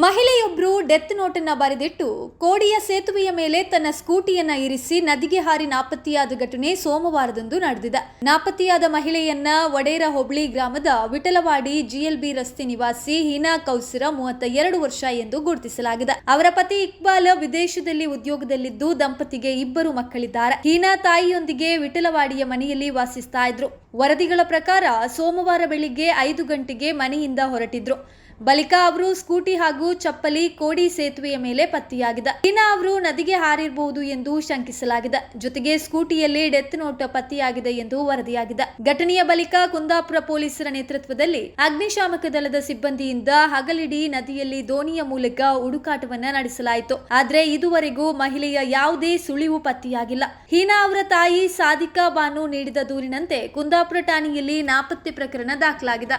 ಮಹಿಳೆಯೊಬ್ಬರು ಡೆತ್ ನೋಟನ್ನು ಬರೆದಿಟ್ಟು ಕೋಡಿಯ ಸೇತುವೆಯ ಮೇಲೆ ತನ್ನ ಸ್ಕೂಟಿಯನ್ನ ಇರಿಸಿ ನದಿಗೆ ಹಾರಿ ನಾಪತ್ತೆಯಾದ ಘಟನೆ ಸೋಮವಾರದಂದು ನಡೆದಿದೆ. ನಾಪತ್ತೆಯಾದ ಮಹಿಳೆಯನ್ನ ವಡೇರ ಹೋಬಳಿ ಗ್ರಾಮದ ವಿಠಲವಾಡಿ ಜಿಎಲ್ಬಿ ರಸ್ತೆ ನಿವಾಸಿ ಹೀನಾ ಕೌಸಿರ ಮೂವತ್ತ ಎರಡು ವರ್ಷ ಎಂದು ಗುರುತಿಸಲಾಗಿದೆ. ಅವರ ಪತಿ ಇಕ್ಬಾಲ್ ವಿದೇಶದಲ್ಲಿ ಉದ್ಯೋಗದಲ್ಲಿದ್ದು ದಂಪತಿಗೆ ಇಬ್ಬರು ಮಕ್ಕಳಿದ್ದಾರೆ. ಹೀನಾ ತಾಯಿಯೊಂದಿಗೆ ವಿಠಲವಾಡಿಯ ಮನೆಯಲ್ಲಿ ವಾಸಿಸ್ತಾ ಇದ್ರು. ವರದಿಗಳ ಪ್ರಕಾರ ಸೋಮವಾರ ಬೆಳಿಗ್ಗೆ ಐದು ಗಂಟೆಗೆ ಮನೆಯಿಂದ ಹೊರಟಿದ್ರು. ಬಳಿಕ ಅವರು ಸ್ಕೂಟಿ ಹಾಗೂ ಚಪ್ಪಲಿ, ಕೋಡಿ ಸೇತುವೆಯ ಮೇಲೆ ಪತ್ತೆಯಾಗಿದೆ ಹೀನಾ ಅವರು ನದಿಗೆ ಹಾರಿರಬಹುದು ಎಂದು ಶಂಕಿಸಲಾಗಿದೆ. ಜೊತೆಗೆ ಸ್ಕೂಟಿಯಲ್ಲಿ ಡೆತ್ ನೋಟ್ ಪತ್ತೆಯಾಗಿದೆ ಎಂದು ವರದಿಯಾಗಿದೆ. ಘಟನೆಯ ಬಳಿಕ ಕುಂದಾಪುರ ಪೊಲೀಸರ ನೇತೃತ್ವದಲ್ಲಿ ಅಗ್ನಿಶಾಮಕ ದಳದ ಸಿಬ್ಬಂದಿಯಿಂದ ಹಗಲಿಡಿ ನದಿಯಲ್ಲಿ ದೋಣಿಯ ಮೂಲಕ ಹುಡುಕಾಟವನ್ನ ನಡೆಸಲಾಯಿತು. ಆದ್ರೆ ಇದುವರೆಗೂ ಮಹಿಳೆಯ ಯಾವುದೇ ಸುಳಿವು ಪತ್ತೆಯಾಗಿಲ್ಲ. ಹೀನಾ ಅವರ ತಾಯಿ ಸಾದಿಕಾ ಬಾನು ನೀಡಿದ ದೂರಿನಂತೆ ಕುಂದಾಪುರ ಠಾಣೆಯಲ್ಲಿ ನಾಪತ್ತೆ ಪ್ರಕರಣ ದಾಖಲಾಗಿದೆ.